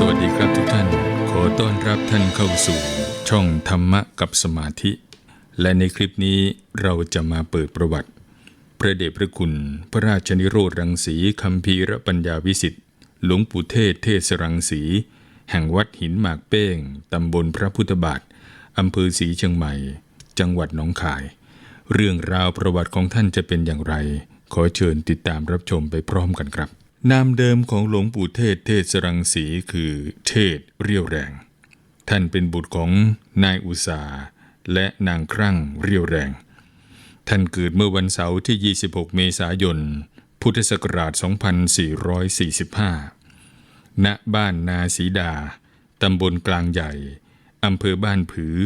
สวัสดีครับทุกท่าน ขอต้อนรับท่านเข้าสู่ ช่องธรรมะกับสมาธิ และในคลิปนี้เราจะมาเปิดประวัติ พระเดชพระคุณ พระราชนิโรธรังสีคัมภีรปัญญาวิสิทธิ์หลวงปู่เทศเทศรังสี แห่งวัดหินหมากเป้ง ตำบลพระพุทธบาทอำเภอศรีเชียงใหม่ จังหวัดหนองคาย เรื่องราวประวัติของท่านจะเป็นอย่างไร ขอเชิญติดตามรับชมไปพร้อมกันครับ นามเดิมของหลวงปู่เทศเทศรังสีคือเทศเรียวแรง ท่านเป็นบุตรของนายอุษาและนางครั่งเรียวแรง ท่านเกิดเมื่อวันเสาร์ที่ 26 เมษายน พุทธศักราช 2445 ณ บ้านนาสีดา ตำบลกลางใหญ่ อำเภอบ้านผือ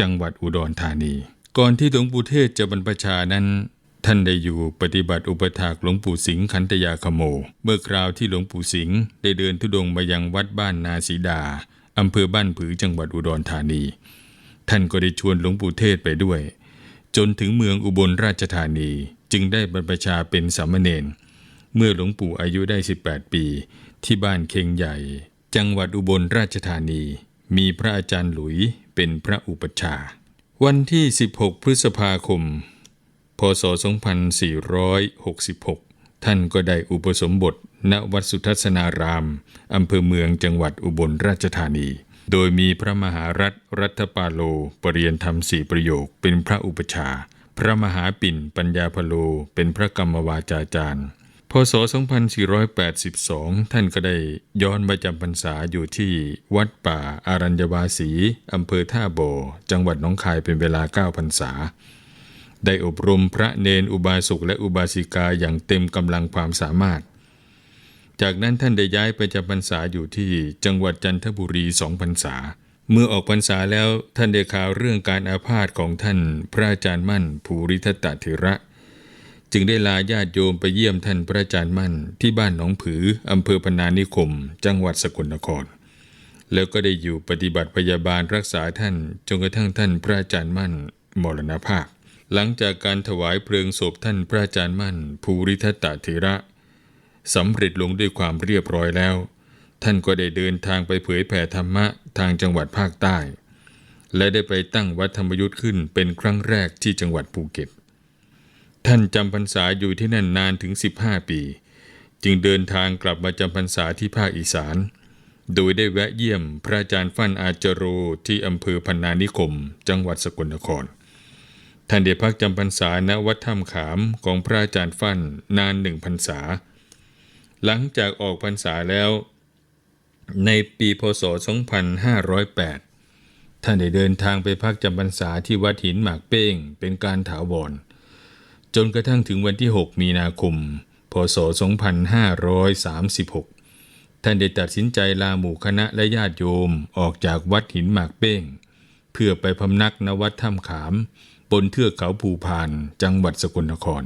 จังหวัดอุดรธานี ก่อนที่หลวงปู่เทศจะบรรพชานั้น ท่านได้อยู่ปฏิบัติอุปถากหลวงปู่สิงห์ขันตยาขโม เมื่อคราวที่หลวงปู่สิงห์ได้เดินทุดงค์มายังวัดบ้านนาสีดาอำเภอบ้านผือจังหวัดอุดรธานี ท่านก็ได้ชวนหลวงปู่เทศไปด้วย จนถึงเมืองอุบลราชธานีจึงได้บรรพชาเป็นสามเณรเมื่อหลวงปู่อายุได้ 18 ปี ที่บ้านเคงใหญ่ จังหวัดอุบลราชธานี มีพระอาจารย์หลุยเป็นพระอุปชา วันที่ 16 พฤษภาคม พศ 2466 ท่านก็ได้อุปสมบท ณ วัดสุทัศนาราม อำเภอเมืองจังหวัดอุบลราชธานี โดยมีพระมหารัฐรัตปาโลปรริยนธรรมสี่ประโยคเป็นพระอุปชา พระมหาปิ่นปัญญาพโลเป็นพระกรรมวาจาจารย์ พศ 2482 ท่านก็ได้ย้อนมาจำพรรษาอยู่ที่วัดป่าอารัญญวาสีอำเภอท่าโบจังหวัดหนองคายเป็นเวลา9พรรษา ได้อบรมพระเนนอุบาสกและอุบาสิกาอย่างเต็มกำลังความสามารถ จากนั้นท่านได้ย้ายไปจำพรรษาอยู่ที่จังหวัดจันทบุรีสองพรรษา เมื่อออกพรรษาแล้วท่านได้ข่าวเรื่องการอาพาธของท่านพระอาจารย์มั่น ภูริทัตตเถระ จึงได้ลาญาติโยมไปเยี่ยมท่านพระอาจารย์มั่น ที่บ้านหนองผืออำเภอพนานิคม จังหวัดสกลนครแล้วก็ได้อยู่ปฏิบัติพยาบาลรักษาท่านจนกระทั่งท่านพระอาจารย์มั่นมรณภาพ หลังจากการถวายเพลิงศพท่านพระอาจารย์มั่น ภูริทัตตเถระสำเร็จลงด้วยความเรียบร้อยแล้ว ท่านก็ได้เดินทางไปเผยแผ่ธรรมะทางจังหวัดภาคใต้ และได้ไปตั้งวัดธรรมยุทธ์ขึ้นเป็นครั้งแรกที่จังหวัดภูเก็ต ท่านจำพรรษาอยู่ที่นั่นนานถึง 15 ปี จึงเดินทางกลับมาจำพรรษาที่ภาคอีสาน โดยได้แวะเยี่ยมพระอาจารย์ฟั่นอาจโรที่อำเภอพันนานิคม จังหวัดสกลนคร ท่านได้พักจำพรรษาณวัดถ้ำขามของพระอาจารย์ฟั่นนานหนึ่งพรรษา หลังจากออกพรรษาแล้ว ในปีพศ 2508 ท่านได้เดินทางไปพักจำพรรษาที่วัดหินหมากเป้งเป็นการถาวร จนกระทั่งถึงวันที่ 6 มีนาคม พศ 2536 ท่านได้ตัดสินใจลาหมู่คณะและญาติโยมออกจากวัดหินหมากเป้ง เพื่อไปพำนักณวัดถ้ำขาม บนเทือกเขาภูพาน จังหวัดสกลนคร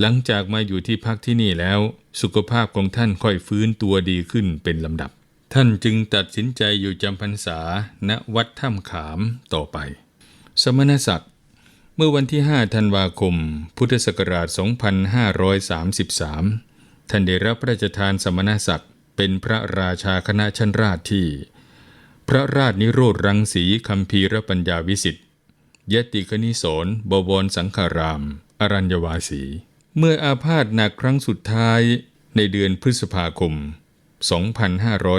หลังจากมาอยู่ที่พักที่นี่แล้ว สุขภาพของท่านค่อยฟื้นตัวดีขึ้นเป็นลำดับ ท่านจึงตัดสินใจอยู่จำพรรษาณวัดถ้ำขามต่อไป สมณศักดิ์เมื่อวันที่ 5 ธันวาคม พุทธศักราช 2533 ท่านได้รับพระราชทานสมณศักดิ์เป็นพระราชาคณะชั้นราชที่ พระราชนิโรธรังสีคัมภีรปัญญาวิสิทธิ ยติคณิโสนบวรสังขาราม อรัญญวาสี เมื่ออาพาธหนักครั้งสุดท้ายในเดือนพฤษภาคม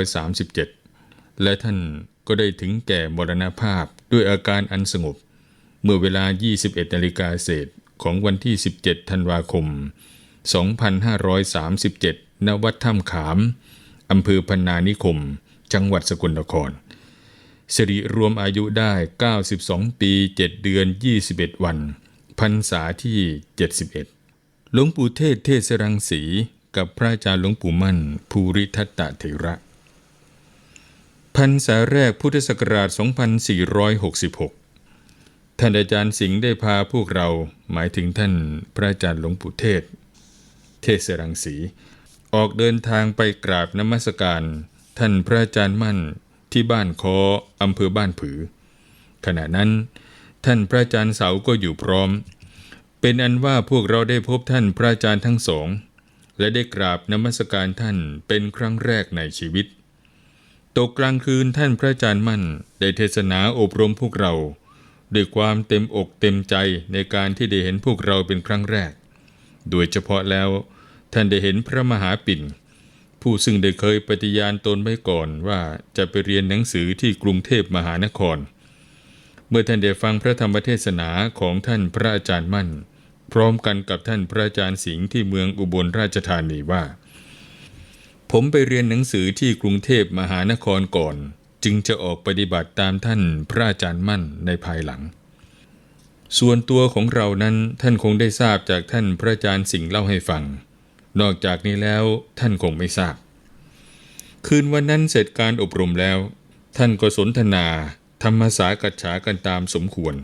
2537 และท่านก็ได้ถึงแก่มรณภาพด้วยอาการอันสงบ เมื่อเวลา 21นาฬิกาเศษของวันที่ 17 ธันวาคม 2537 ณ วัดถ้ำขาม อำเภอพันนานิคม จังหวัดสกลนคร สิริรวมอายุได้ 92 ปี 7 เดือน 21 วัน พรรษาที่ 71 หลวงปู่เทศเทศรังสีกับพระอาจารย์หลวงปู่มั่น ภูริทัตตะเถระ พรรษาแรกพุทธศักราช 2466 ท่านอาจารย์สิงห์ได้พาพวกเราหมายถึงท่านพระอาจารย์หลวงปู่เทศ เทศรังสี ออกเดินทางไปกราบนมัสการ ท่านพระอาจารย์มั่น ที่บ้านคออำเภอบ้านผือ ขณะนั้น ท่านพระอาจารย์เสาก็อยู่พร้อม เป็นอันว่าพวกเราได้พบท่านพระอาจารย์ทั้งสอง และได้กราบนมัสการท่านเป็นครั้งแรกในชีวิต ตกกลางคืนท่านพระอาจารย์มั่น ได้เทศนาอบรมพวกเรา ด้วยความเต็มอกเต็มใจในการที่ได้เห็นพวกเราเป็นครั้งแรก โดยเฉพาะแล้วท่านได้เห็นพระมหาปิ่น ผู้ซึ่งได้เคยปฏิญาณตนไว้ก่อนว่าจะไปเรียนหนังสือที่กรุงเทพมหานคร เมื่อท่านได้ฟังพระธรรมเทศนาของท่านพระอาจารย์มั่น พร้อมกันกับท่านพระอาจารย์สิงห์ที่เมืองอุบลราชธานีว่า ผมไปเรียนหนังสือที่กรุงเทพมหานครก่อน จึงจะออกปฏิบัติตามท่านพระอาจารย์มั่นในภายหลัง ส่วนตัวของเรานั้นท่านคงได้ทราบจากท่านพระอาจารย์สิงห์เล่าให้ฟัง นอกจากนี้แล้วท่านคงไม่ทราบ คืนวันนั้นเสร็จการอบรมแล้ว ท่านก็สนทนาธรรมสากัจฉากันตามสมควร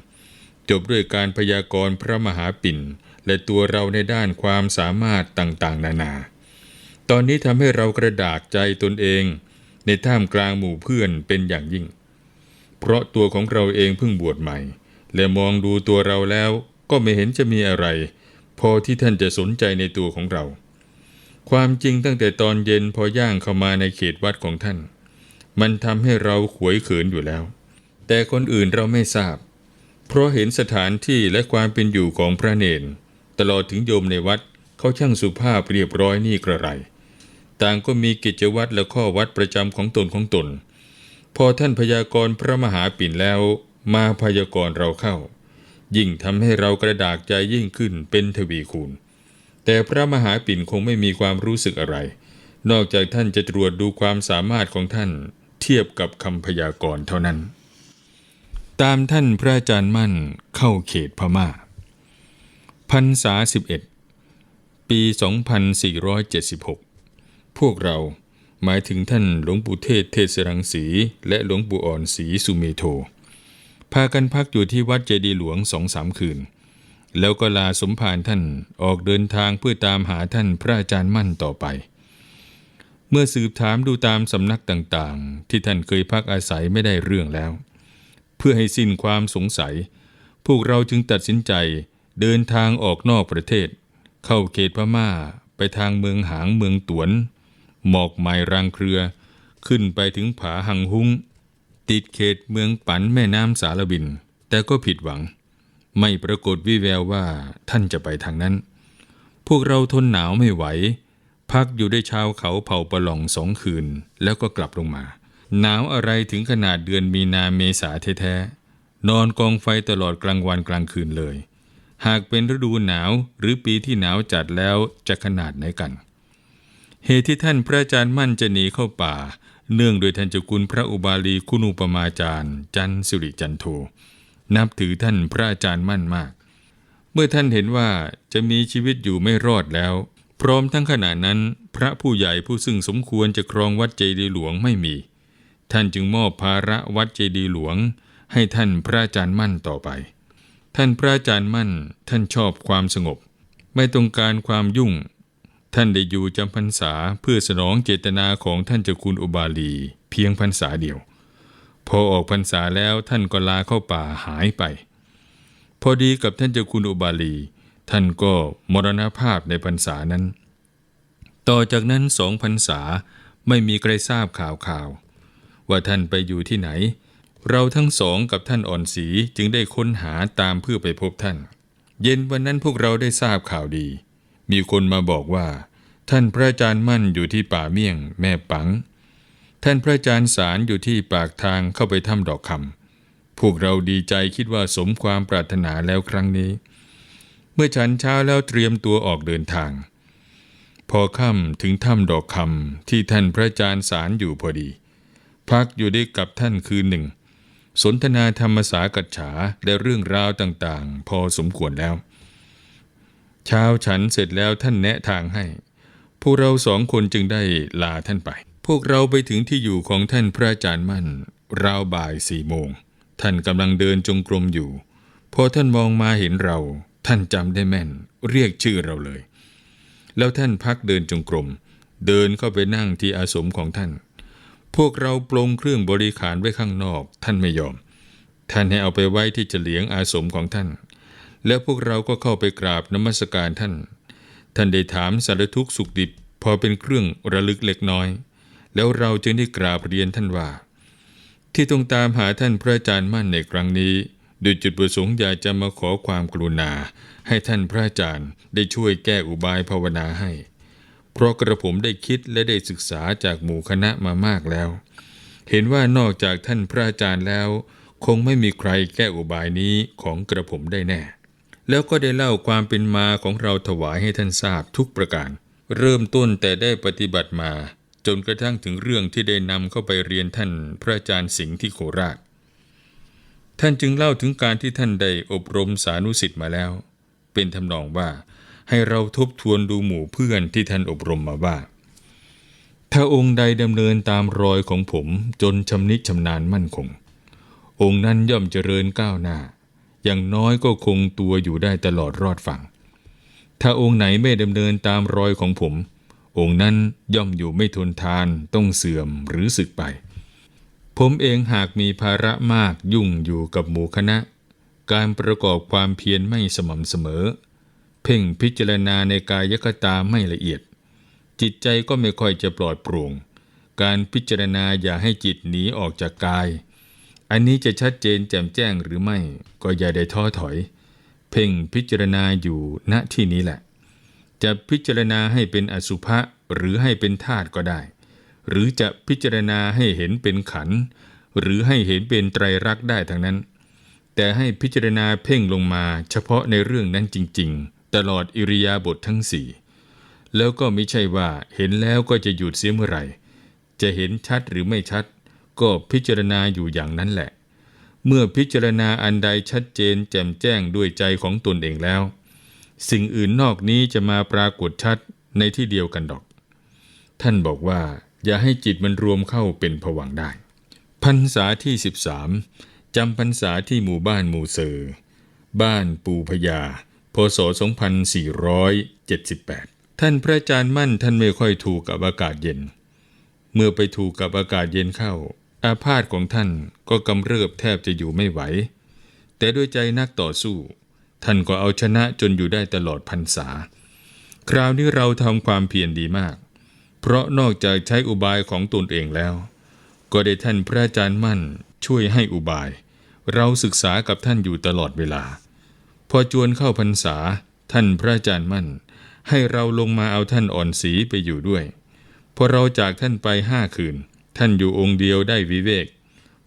จบด้วยการพยากรณ์พระมหาปิ่น และตัวเราในด้านความสามารถต่างๆ นานา ตอนนี้ทำให้เรากระดากใจตนเอง ในท่ามกลางหมู่เพื่อนเป็นอย่างยิ่ง เพราะตัวของเราเองเพิ่งบวชใหม่ และมองดูตัวเราแล้วก็ไม่เห็นจะมีอะไร พอที่ท่านจะสนใจในตัวของเรา ความจริงตั้งแต่ตอนเย็นพอย่างเข้ามาในเขตวัดของท่าน มันทำให้เราขวยเขินอยู่แล้ว แต่คนอื่นเราไม่ทราบ เพราะเห็นสถานที่และความเป็นอยู่ของพระเนน ตลอดถึงโยมในวัดเขาช่างสุภาพเรียบร้อยนี่กระไร ต่างก็มีกิจวัตรและข้อวัดประจำของตนของตน พอท่านพยากรณ์พระมหาปิ่นแล้ว มาพยากรณ์เราเข้า ยิ่งทำให้เรากระดากใจยิ่งขึ้นเป็นทวีคูณ แต่พระมหาปิ่นคงไม่มีความรู้สึกอะไร นอกจากท่านจะตรวจดูความสามารถของท่านเทียบกับคำพยากรณ์เท่านั้น ตามท่านพระอาจารย์มั่นเข้าเขตพม่าพรรษา11ปี 2476 พวกเราหมายถึงท่านหลวงปู่เทศเทศรังสี และหลวงปู่อ่อนศรีสุเมโท พากันพักอยู่ที่วัดเจดีหลวงสองสามคืน แล้วก็ลาสมภารท่านออกเดินทางเพื่อตามหาท่านพระอาจารย์มั่นต่อไป เมื่อสืบถามดูตามสำนักต่างๆ ที่ท่านเคยพักอาศัยไม่ได้เรื่องแล้ว เพื่อให้สิ้นความสงสัย พวกเราจึงตัดสินใจเดินทางออกนอกประเทศ เข้าเขตพม่าไปทางเมืองหางเมืองตวน หมอกไม้รางเครือ ขึ้นไปถึงผาหังหุงติดเขตเมืองปันแม่น้ำสารบิน แต่ก็ผิดหวัง ไม่ปรากฏวิแววว่าท่านจะไปทางนั้น พวกเราทนหนาวไม่ไหว พักอยู่ได้ชาวเขาเผ่าปะหล่องสองคืน แล้วก็กลับลงมา หนาวอะไรถึงขนาดเดือนมีนาเมษาแท้ๆนอนกองไฟตลอดกลางวันกลางคืนเลย หากเป็นฤดูหนาวหรือปีที่หนาวจัดแล้วจะขนาดไหนกัน เหตุที่ท่านพระอาจารย์มั่นจะหนีเข้าป่า เนื่องโดยท่านเจ้าคุณพระอุบาลีคุณูปมาจารย์ จันสิริจันโท นับถือท่านพระอาจารย์มั่นมาก เมื่อท่านเห็นว่าจะมีชีวิตอยู่ไม่รอดแล้ว พร้อมทั้งขณะนั้น พระผู้ใหญ่ผู้ซึ่งสมควรจะครองวัดเจดีหลวงไม่มี ท่านจึงมอบภาระวัดเจดีหลวง ให้ท่านพระอาจารย์มั่นต่อไป ท่านพระอาจารย์มั่น ท่านชอบความสงบ ไม่ต้องการความยุ่ง ท่านได้อยู่จำพรรษาเพื่อสนองเจตนาของท่านเจ้าคุณอุบาลี เพียงพรรษาเดียว พอออกพรรษาแล้วท่านก็ลาเข้าป่าหายไป พอดีกับท่านเจ้าคุณอุบาลี ท่านก็มรณภาพในพรรษานั้น ต่อจากนั้นสองพรรษาไม่มีใครทราบข่าวข่าว ว่าท่านไปอยู่ที่ไหน เราทั้งสองกับท่านอ่อนศรีจึงได้ค้นหาตามเพื่อไปพบท่าน เย็นวันนั้นพวกเราได้ทราบข่าวดี มีคนมาบอกว่า ท่านพระอาจารย์มั่นอยู่ที่ป่าเมี่ยง แม่ปัง ท่านพระอาจารย์สารอยู่ที่ปากทางเข้าไปถ้ำดอกคำพวกเราดีใจคิดว่าสมความปรารถนาแล้วครั้งนี้ เมื่อฉันเช้าแล้วเตรียมตัวออกเดินทาง พอค่ำถึงถ้ำดอกคำที่ท่านพระอาจารย์สารอยู่พอดี พักอยู่ได้กับท่านคืนหนึ่ง สนทนาธรรมสากัจฉาและเรื่องราวต่างๆ พอสมควรแล้ว เช้าฉันเสร็จแล้วท่านแนะทางให้พวกเราสองคนจึงได้ลาท่านไป พวกเราไปถึงที่อยู่ของท่านพระอาจารย์มั่น ราวบ่ายสี่โมง ท่านกำลังเดินจงกรมอยู่ พอท่านมองมาเห็นเรา ท่านจำได้แม่น เรียกชื่อเราเลย แล้วท่านพักเดินจงกรม เดินเข้าไปนั่งที่อาสมของท่าน พวกเราปลงเครื่องบริขารไว้ข้างนอก ท่านไม่ยอม ท่านให้เอาไปไว้ที่เฉลียงอาสมของท่าน แล้วพวกเราก็เข้าไปกราบนมัสการท่าน ท่านได้ถามสารทุกข์สุขดิบ พอเป็นเครื่องระลึกเล็กน้อย แล้วเราจึงได้กราบเรียนท่านว่า ที่ต้องตามหาท่านพระอาจารย์มั่นในครั้งนี้โดยจุดประสงค์อยากจะมาขอความกรุณา ให้ท่านพระอาจารย์ได้ช่วยแก้อุบายภาวนาให้ เพราะกระผมได้คิดและได้ศึกษาจากหมู่คณะมามากแล้ว เห็นว่านอกจากท่านพระอาจารย์แล้ว คงไม่มีใครแก้อุบายนี้ของกระผมได้แน่ แล้วก็ได้เล่าความเป็นมาของเราถวายให้ท่านทราบทุกประการ เริ่มต้นแต่ได้ปฏิบัติมา จนกระทั่งถึงเรื่องที่ได้นำเข้าไปเรียนท่านพระอาจารย์สิงห์ที่โคราช ท่านจึงเล่าถึงการที่ท่านได้อบรมสานุสิทธิ์มาแล้ว เป็นทำนองว่าให้เราทบทวนดูหมู่เพื่อนที่ท่านอบรมมาว่า ถ้าองค์ใดดำเนินตามรอยของผมจนชำนิชำนาญมั่นคง องค์นั้นย่อมเจริญก้าวหน้า อย่างน้อยก็คงตัวอยู่ได้ตลอดรอดฝั่ง ถ้าองค์ไหนไม่ดำเนินตามรอยของผม องค์นั้นย่อมอยู่ไม่ทนทานต้องเสื่อมหรือสึกไป ผมเองหากมีภาระมากยุ่งอยู่กับหมู่คณะ การประกอบความเพียรไม่สม่ำเสมอ เพ่งพิจารณาในกายคตาไม่ละเอียด จิตใจก็ไม่ค่อยจะปลอดโปร่ง การพิจารณาอย่าให้จิตหนีออกจากกาย อันนี้จะชัดเจนแจ่มแจ้งหรือไม่ก็อย่าได้ท้อถอย เพ่งพิจารณาอยู่ณที่นี้แหละ จะพิจารณาให้เป็นอสุภะหรือให้เป็นธาตุก็ได้ หรือจะพิจารณาให้เห็นเป็นขัน หรือให้เห็นเป็นไตรลักษณ์ได้ทั้งนั้น แต่ให้พิจารณาเพ่งลงมาเฉพาะในเรื่องนั้นจริง ๆ ตลอดอิริยาบถททั้งสี่แล้วก็ไม่ใช่ว่าเห็นแล้วก็จะหยุดเสียเมื่อไหร่ จะเห็นชัดหรือไม่ชัด ก็พิจารณาอยู่อย่างนั้นแหละ เมื่อพิจารณาอันใดชัดเจนแจ่มแจ้งด้วยใจของตนเองแล้ว สิ่งอื่นนอกนี้จะมาปรากฏชัดในที่เดียวกันดอก ท่านบอกว่า อย่าให้จิตมันรวมเข้าเป็นผวังได้ พรรษาที่ 13จำพรรษาที่หมู่บ้านหมู่เซอบ้านปูพยา พศ 2478 ท่านพระอาจารย์มั่นท่านไม่ค่อยถูกกับอากาศเย็น เมื่อไปถูกกับอากาศเย็นเข้า อาพาธของท่านก็กำเริบแทบจะอยู่ไม่ไหว แต่ด้วยใจนักต่อสู้ ท่านก็เอาชนะจนอยู่ได้ตลอดพรรษา คราวนี้เราทำความเพียรดีมาก เพราะนอกจากใช้อุบายของตนเองแล้ว ก็ได้ท่านพระอาจารย์มั่นช่วยให้อุบาย เราศึกษากับท่านอยู่ตลอดเวลา พอจวนเข้าพรรษา ท่านพระอาจารย์มั่น ให้เราลงมาเอาท่านอ่อนสีไปอยู่ด้วยพอเราจากท่านไปห้าคืน ท่านอยู่องค์เดียวได้วิเวก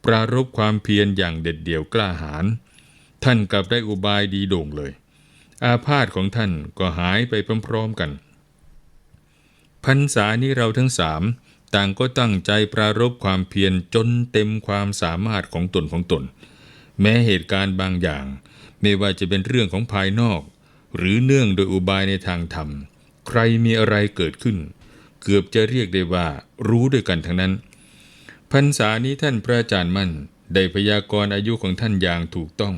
ปรารบความเพียรอย่างเด็ดเดี่ยวกล้าหาญ ท่านกลับได้อุบายดีโด่งเลย อาพาธของท่านก็หายไปพร้อมๆกัน พรรษานี้เราทั้งสามต่างก็ตั้งใจปรารบความเพียรจนเต็มความสามารถของตนของตน แม้เหตุการณ์บางอย่าง ไม่ว่าจะเป็นเรื่องของภายนอก หรือเนื่องโดยอุบายในทางธรรม ใครมีอะไรเกิดขึ้น เกือบจะเรียกได้ว่ารู้ด้วยกันทั้งนั้นพรรษานี้ท่านพระอาจารย์มั่นได้พยากรณ์อายุของท่านอย่างถูกต้อง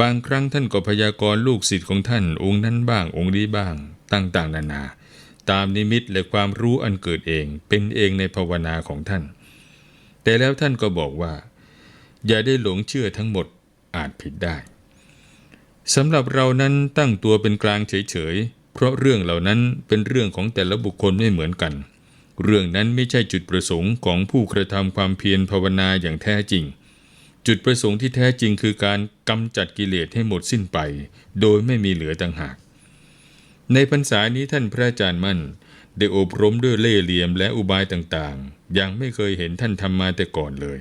บางครั้งท่านก็พยากรณ์ลูกศิษย์ของท่านองค์นั้นบ้างองค์นี้บ้างต่างๆ นานา ตามนิมิตและความรู้อันเกิดเองเป็นเองในภาวนาของท่าน แต่แล้วท่านก็บอกว่า อย่าได้หลงเชื่อทั้งหมดอาจผิดได้สำหรับเรานั้นตั้งตัวเป็นกลางเฉยๆ เพราะเรื่องเหล่านั้นเป็นเรื่องของแต่ละบุคคลไม่เหมือนกัน เรื่องนั้นไม่ใช่จุดประสงค์ของผู้กระทำความเพียรภาวนาอย่างแท้จริง จุดประสงค์ที่แท้จริงคือการกำจัดกิเลสให้หมดสิ้นไป โดยไม่มีเหลือต่างหาก ในพรรษานี้ท่านพระอาจารย์มั่น ได้อบรมด้วยเล่ห์เหลี่ยมและอุบายต่างๆอย่างไม่เคยเห็นท่านทำมาแต่ก่อนเลย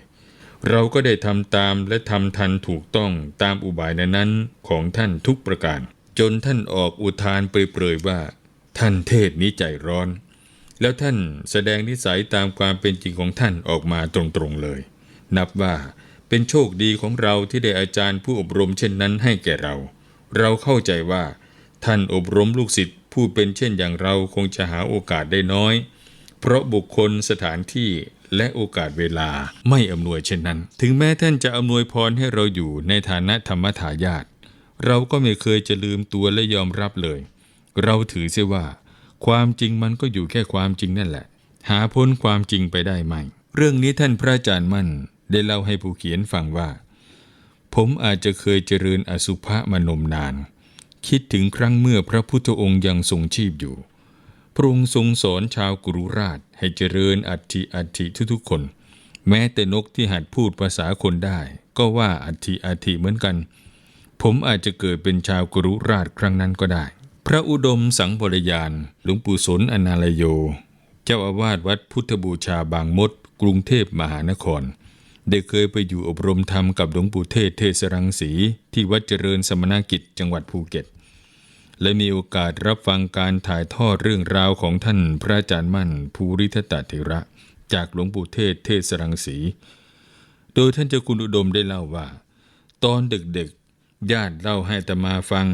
เราก็ได้ทำตามและทำทันถูกต้องตามอุบายนั้นๆของท่านทุกประการ จนท่านออกอุทานเปรยๆว่า ท่านเทศนี้ใจร้อน แล้วท่านแสดงนิสัยตามความเป็นจริงของท่านออกมาตรงๆเลย นับว่า เป็นโชคดีของเราที่ได้อาจารย์ผู้อบรมเช่นนั้นให้แก่เรา เราเข้าใจว่า ท่านอบรมลูกศิษย์ผู้เป็นเช่นอย่างเราคงจะหาโอกาสได้น้อย เพราะบุคคลสถานที่และโอกาสเวลาไม่อำนวยเช่นนั้น ถึงแม้ท่านจะอำนวยพรให้เราอยู่ในฐานะธรรมทายาทเราก็ไม่เคยจะลืมตัวและยอมรับเลย เราถือเสียว่า ความจริงมันก็อยู่แค่ความจริงนั่นแหละ หาพ้นความจริงไปได้ไหม เรื่องนี้ท่านพระอาจารย์มั่น ได้เล่าให้ผู้เขียนฟังว่า ผมอาจจะเคยเจริญอสุภะมานมนาน คิดถึงครั้งเมื่อพระพุทธองค์ยังทรงชีพอยู่ พระองค์ทรงสอนชาวกรุราชให้เจริญอัฐิอัฐิทุกๆคน แม้แต่นกที่หัดพูดภาษาคนได้ ก็ว่าอัฐิอัฐิเหมือนกัน ผมอาจจะเกิดเป็นชาวกรุราชครั้งนั้นก็ได้ พระอุดมสังบรยานหลวงปู่สนอนาลโย เจ้าอาวาสวัดพุทธบูชาบางมด กรุงเทพมหานคร ได้เคยไปอยู่อบรมธรรมกับหลวงปู่เทศเทศรังสี ที่วัดเจริญสมณกิจจังหวัดภูเก็ต และมีโอกาสรับฟังการถ่ายทอดเรื่องราวของท่านพระอาจารย์มั่นภูริทัตเถระ จากหลวงปู่เทศเทศรังสี โดยท่านเจ้าคุณอุดมได้เล่าว่า ตอนเด็กๆญาติเล่าให้อตมาฟัง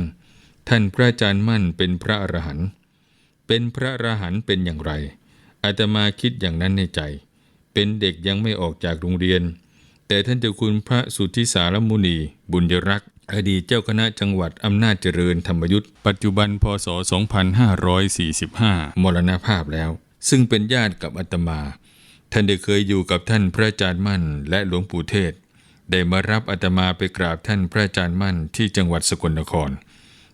ท่านพระอาจารย์มั่นเป็นพระอรหันต์เป็นพระอรหันต์เป็นอย่างไรอาตมาคิดอย่างนั้นในใจ เป็นเด็กยังไม่ออกจากโรงเรียน แต่ท่านเจ้าคุณพระสุทธิสารมุนี บุญยรักษ์อดีตเจ้าคณะจังหวัดอำนาจเจริญธรรมยุทธ์ปัจจุบันพศ 2545 มรณภาพแล้ว ซึ่งเป็นญาติกับอาตมา ท่านได้เคยอยู่กับท่านพระอาจารย์มั่น และหลวงปู่เทศ ได้มารับอาตมาไปกราบท่านพระอาจารย์มั่นที่จังหวัดสกลนคร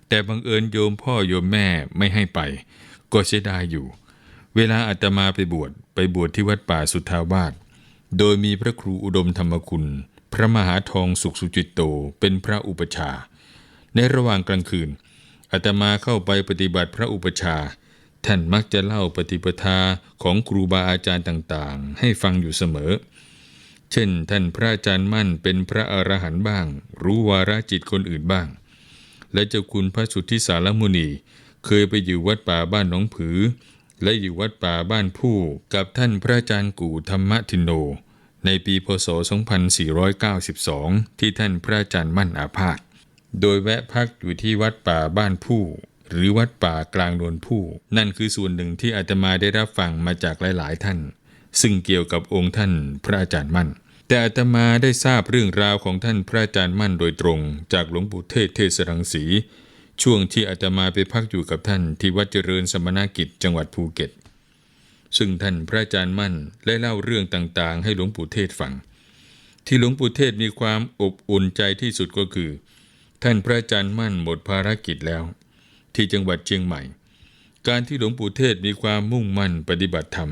แต่บังเอิญโยมพ่อโยมแม่ไม่ให้ไป ก็เสียดายอยู่ เวลาอาตมาไปบวชไปบวชที่วัดป่าสุทธาวาส โดยมีพระครูอุดมธรรมคุณ พระมหาทองสุขสุจิตโตเป็นพระอุปชา ในระหว่างกลางคืนอาตมาเข้าไปปฏิบัติพระอุปชา ท่านมักจะเล่าปฏิปทาของครูบาอาจารย์ต่างๆ ให้ฟังอยู่เสมอ เช่น ท่านพระอาจารย์มั่นเป็นพระอรหันต์บ้าง รู้วาระจิตคนอื่นบ้าง และเจ้าคุณพระสุทธิสารมุนี เคยไปอยู่วัดป่าบ้านหนองผือ และอยู่วัดป่าบ้านผู้กับท่านพระอาจารย์กู่ธรรมทินโน ในปีพศ 2492 ที่ท่านพระอาจารย์มั่นอาพาธโดยแวะพักอยู่ที่วัดป่าบ้านผู้หรือวัดป่ากลางโนนผู้ นั่นคือส่วนหนึ่งที่อาตมาได้รับฟังมาจากหลาย ๆ ท่าน ซึ่งเกี่ยวกับองค์ท่านพระอาจารย์มั่น แต่อาตมาได้ทราบเรื่องราวของท่านพระอาจารย์มั่นโดยตรง จากหลวงปู่เทศเทศรังสี ช่วงที่อาตมาไปพักอยู่กับท่านที่วัดเจริญสมณกิจจังหวัดภูเก็ต ซึ่งท่านพระอาจารย์มั่นได้เล่าเรื่องต่างๆ ให้หลวงปู่เทศฟัง ที่หลวงปู่เทศมีความอบอุ่นใจที่สุดก็คือ ท่านพระอาจารย์มั่นหมดภารกิจแล้ว ที่จังหวัดเชียงใหม่ การที่หลวงปู่เทศมีความมุ่งมั่นปฏิบัติธรรม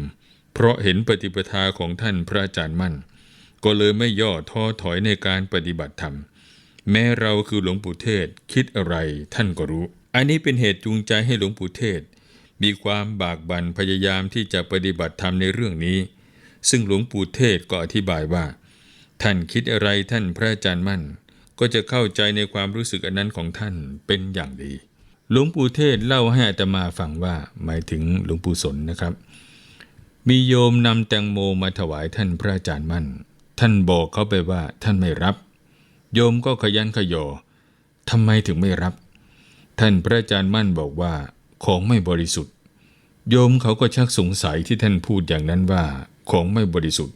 เพราะเห็นปฏิปทาของท่านพระอาจารย์มั่น ก็เลยไม่ย่อท้อถอยในการปฏิบัติธรรม แม้เราคือหลวงปู่เทศคิดอะไรท่านก็รู้ อันนี้เป็นเหตุจูงใจให้หลวงปู่เทศ มีความบากบั่นพยายามที่จะปฏิบัติธรรมในเรื่องนี้ ซึ่งหลวงปู่เทศก็อธิบายว่า ท่านคิดอะไรท่านพระอาจารย์มั่น ก็จะเข้าใจในความรู้สึกอันนั้นของท่านเป็นอย่างดี หลวงปู่เทศเล่าให้อาตมาฟังว่าหมายถึงหลวงปู่สนนะครับ มีโยมนำแตงโมมาถวายท่านพระอาจารย์มั่น ท่านบอกเขาไปว่าท่านไม่รับ โยมก็ขยันขยอทำไมถึงไม่รับ ท่านพระอาจารย์มั่นบอกว่า ของไม่บริสุทธิ์ โยมเขาก็ชักสงสัยที่ท่านพูดอย่างนั้นว่า ของไม่บริสุทธิ์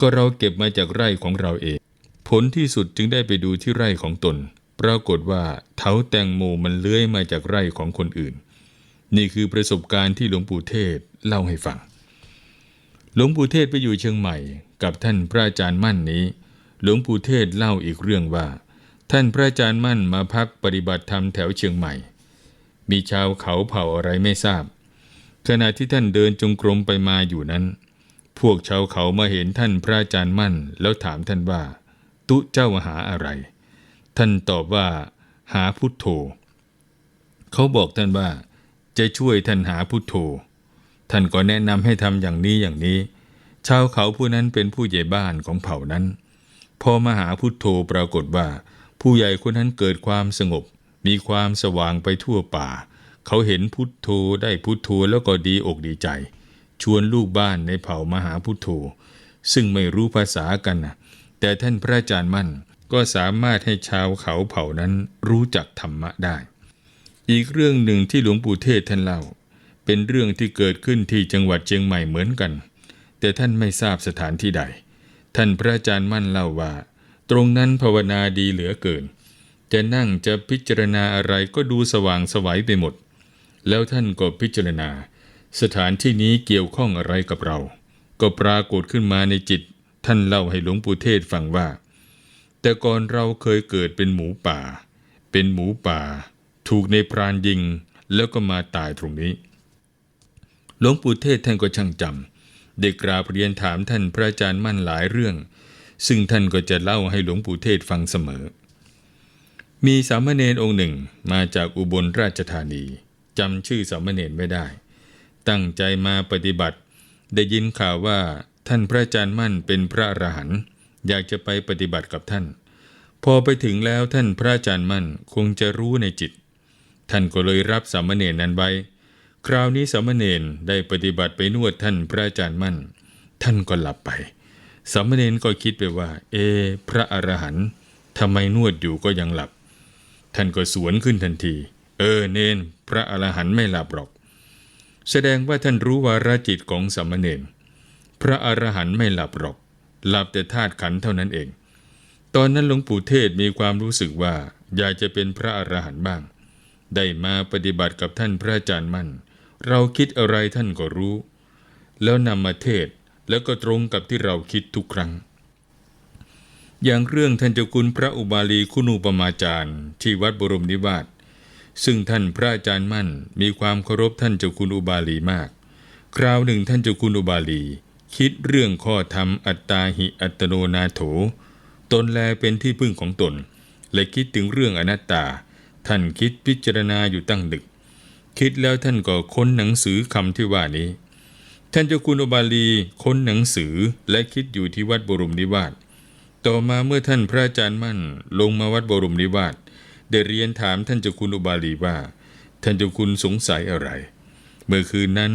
ก็เราเก็บมาจากไร่ของเราเอง ผลที่สุดจึงได้ไปดูที่ไร่ของตน ปรากฏว่าเถาแตงโมมันเลื้อยมาจากไร่ของคนอื่น นี่คือประสบการณ์ที่หลวงปู่เทศเล่าให้ฟังหลวงปู่เทศไปอยู่เชียงใหม่ กับท่านพระอาจารย์มั่นนี้ หลวงปู่เทศเล่าอีกเรื่องว่า ท่านพระอาจารย์มั่นมาพักปฏิบัติธรรมแถวเชียงใหม่ มีชาวเขาเผ่าอะไรไม่ทราบ ขณะที่ท่านเดินจงกรมไปมาอยู่นั้น พวกชาวเขามาเห็นท่านพระอาจารย์มั่น แล้วถามท่านว่า ตุเจ้าหาอะไร ท่านตอบว่า หาพุทโธเขาบอกท่านว่า จะช่วยท่านหาพุทโธท่านก็แนะนำให้ทำอย่างนี้อย่างนี้ ชาวเขาผู้นั้นเป็นผู้ใหญ่บ้านของเผ่านั้น พอมาหาพุทโธปรากฏว่า ผู้ใหญ่คนนั้นเกิดความสงบ มีความสว่างไปทั่วป่า เขาเห็นพุทโธได้พุทโธแล้วก็ดีอกดีใจ ชวนลูกบ้านในเผ่ามาหาพุทโธ ซึ่งไม่รู้ภาษากันนะแต่ท่านพระอาจารย์มั่นก็สามารถให้ชาวเขาเผ่านั้นรู้จักธรรมะได้ อีกเรื่องหนึ่งที่หลวงปู่เทศท่านเล่า เป็นเรื่องที่เกิดขึ้นที่จังหวัดเชียงใหม่เหมือนกัน แต่ท่านไม่ทราบสถานที่ใด ท่านพระอาจารย์มั่นเล่าว่า ตรงนั้นภาวนาดีเหลือเกิน จะนั่งจะพิจารณาอะไรก็ดูสว่างสวัยไปหมด แล้วท่านก็พิจารณา สถานที่นี้เกี่ยวข้องอะไรกับเรา ก็ปรากฏขึ้นมาในจิต ท่านเล่าให้หลวงปู่เทศฟังว่า แต่ก่อนเราเคยเกิดเป็นหมูป่า เป็นหมูป่า ถูกในพรานยิงแล้วก็มาตายตรงนี้หลวงปู่เทศท่านก็ช่างจำ ได้กราบเรียนถามท่านพระอาจารย์มั่นหลายเรื่อง ซึ่งท่านก็จะเล่าให้หลวงปู่เทศฟังเสมอ มีสามเณรองค์หนึ่งมาจากอุบลราชธานีจำชื่อสามเณรไม่ได้ ตั้งใจมาปฏิบัติ ได้ยินข่าวว่าท่านพระอาจารย์มั่นเป็นพระอรหันต์อยากจะไปปฏิบัติกับท่าน พอไปถึงแล้วท่านพระอาจารย์มั่นคงจะรู้ในจิต ท่านก็เลยรับสามเณรนั้นไว้ คราวนี้สามเณรได้ปฏิบัติไปนวดท่านพระอาจารย์มั่น ท่านก็หลับไปสามเณรก็คิดไปว่า เอ พระอรหันต์ทำไมนวดอยู่ก็ยังหลับ ท่านก็สวนขึ้นทันที เออเนน พระอรหันต์ไม่หลับหรอก แสดงว่าท่านรู้วาระจิตของสามเณรพระอรหันต์ไม่หลับหรอก หลับแต่ธาตุขันเท่านั้นเอง ตอนนั้นหลวงปู่เทศมีความรู้สึกว่าอยากจะเป็นพระอรหันต์บ้าง ได้มาปฏิบัติกับท่านพระอาจารย์มั่น เราคิดอะไรท่านก็รู้ แล้วนำมาเทศแล้วก็ตรงกับที่เราคิดทุกครั้ง อย่างเรื่องท่านเจ้าคุณพระอุบาลีคุณูปมาจารย์ที่วัดบรมนิวาสซึ่งท่านพระอาจารย์มั่นมีความเคารพท่านเจ้าคุณอุบาลีมาก คราวหนึ่งท่านเจ้าคุณอุบาลี คิดเรื่องข้อธรรมอัตตาหิอัตโนนาโถ ตนแลเป็นที่พึ่งของตน และคิดถึงเรื่องอนัตตา ท่านคิดพิจารณาอยู่ตั้งดึก คิดแล้วท่านก็ค้นหนังสือคำที่ว่านี้ ท่านเจ้าคุณอุบาลีค้นหนังสือและคิดอยู่ที่วัดบรมนิวาสต่อมาเมื่อท่านพระอาจารย์มั่นลงมาวัดบรมนิวาสได้เรียนถามท่านเจ้าคุณอุบาลีว่า ท่านเจ้าคุณสงสัยอะไร เมื่อคืนนั้น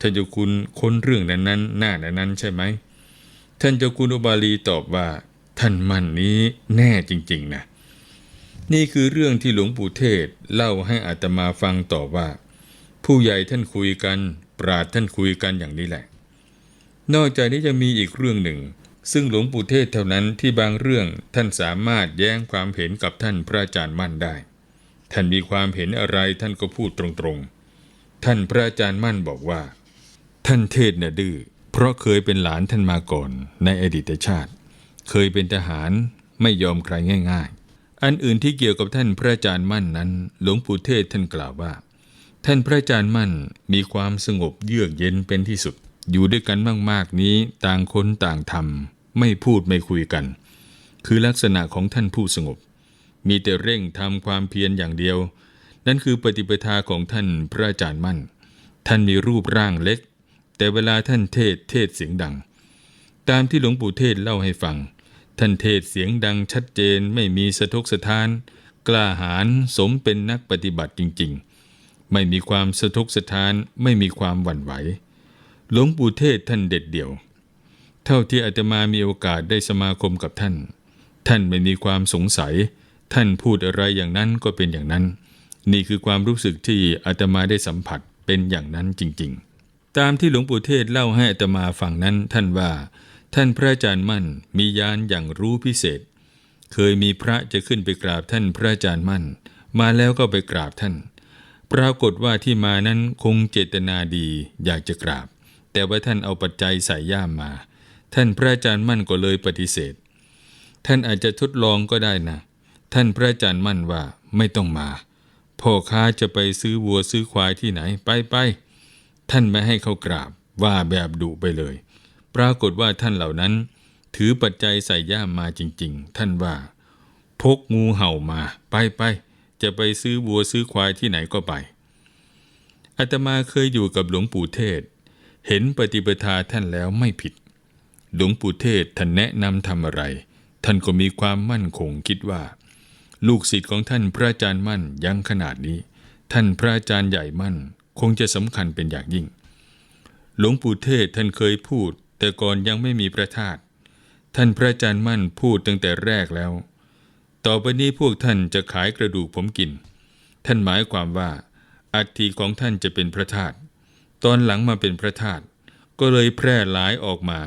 ท่านเจ้าคุณค้นเรื่องนั้นนั้นหน้านั้นใช่ไหมท่านเจ้าคุณอุบาลีตอบว่า ท่านมั่นนี้แน่จริง ๆ นะ นี่คือเรื่องที่หลวงปู่เทศเล่าให้อาตมาฟังต่อว่า ผู้ใหญ่ท่านคุยกัน ปราดท่านคุยกันอย่างนี้แหละ นอกจากนี้จะมีอีกเรื่องหนึ่ง ซึ่งหลวงปู่เทศเท่านั้นที่บางเรื่องท่านสามารถแย้งความเห็นกับท่านพระอาจารย์มั่นได้ ท่านมีความเห็นอะไรท่านก็พูดตรงๆ ท่านพระอาจารย์มั่นบอกว่า ท่านเทศน่ะดื้อเพราะเคยเป็นหลานท่านมาก่อนในอดีตชาติ เคยเป็นทหารไม่ยอมใครง่ายๆ อันอื่นที่เกี่ยวกับท่านพระอาจารย์มั่นนั้น หลวงปู่เทศท่านกล่าวว่า ท่านพระอาจารย์มั่นมีความสงบเยือกเย็นเป็นที่สุด อยู่ด้วยกันมากๆนี้ต่างคนต่างทำไม่พูดไม่คุยกัน คือลักษณะของท่านผู้สงบ มีแต่เร่งทำความเพียรอย่างเดียว นั่นคือปฏิปทาของท่านพระอาจารย์มั่น ท่านมีรูปร่างเล็ก แต่เวลาท่านเทศเทศเสียงดัง ตามที่หลวงปู่เทศเล่าให้ฟัง ท่านเทศเสียงดังชัดเจนไม่มีสะทกสะท้าน กล้าหาญสมเป็นนักปฏิบัติจริง ๆ ไม่มีความสะทกสะท้านไม่มีความหวั่นไหวหลวงปู่เทศท่านเด็ดเดี่ยว เท่าที่อาตมามีโอกาสได้สมาคมกับท่าน ท่านไม่มีความสงสัย ท่านพูดอะไรอย่างนั้นก็เป็นอย่างนั้น นี่คือความรู้สึกที่อาตมาได้สัมผัสเป็นอย่างนั้นจริง ๆ ตามที่หลวงปู่เทศเล่าให้อาตมาฟังนั้นท่านว่า ท่านพระอาจารย์มั่นมียานอย่างรู้พิเศษ เคยมีพระจะขึ้นไปกราบท่านพระอาจารย์มั่น มาแล้วก็ไปกราบท่าน ปรากฏว่าที่มานั้นคงเจตนาดีอยากจะกราบ แต่ว่าท่านเอาปัจจัยใส่ย่ามมา ท่านพระอาจารย์มั่นก็เลยปฏิเสธ ท่านอาจจะทดลองก็ได้นะ ท่านพระอาจารย์มั่นว่าไม่ต้องมา พ่อค้าจะไปซื้อวัวซื้อควายที่ไหนไปไปท่านไม่ให้เขากราบว่าแบบดุไปเลย ปรากฏว่าท่านเหล่านั้น ถือปัจจัยใส่ย่ามมาจริง ๆ ท่านว่า พกงูเห่ามา ไปไปจะไปซื้อวัวซื้อควายที่ไหนก็ไปอาตมาเคยอยู่กับหลวงปู่เทศ เห็นปฏิปทาท่านแล้วไม่ผิด หลวงปู่เทศท่านแนะนำทำอะไร ท่านก็มีความมั่นคงคิดว่า ลูกศิษย์ของท่านพระอาจารย์มั่นยังขนาดนี้ ท่านพระอาจารย์ใหญ่มั่น คงจะสำคัญเป็นอย่างยิ่ง หลวงปู่เทศท่านเคยพูด แต่ก่อนยังไม่มีพระธาตุท่านพระอาจารย์มั่นพูดตั้งแต่แรกแล้ว ต่อไปนี้พวกท่านจะขายกระดูกผมกิน ท่านหมายความว่า อัฐิของท่านจะเป็นพระธาตุตอนหลังมาเป็นพระธาตุก็เลยแพร่หลายออกมา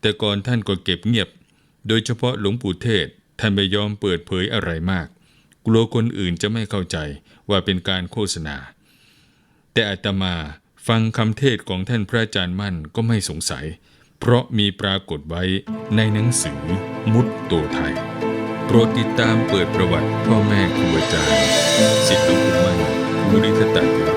แต่ก่อนท่านก็เก็บเงียบ โดยเฉพาะหลวงปู่เทศท่านไม่ยอมเปิดเผยอะไรมาก กลัวคนอื่นจะไม่เข้าใจว่าเป็นการโฆษณา แต่อาตมาฟังคำเทศของท่านพระอาจารย์มั่นก็ไม่สงสัย เพราะมีปรากฏไว้ในหนังสือมุดโตไทย โปรดติดตามเปิดประวัติพ่อแม่ครูอาจารย์ สิทธิหลวงปู่มั่นมุริทัตตะโย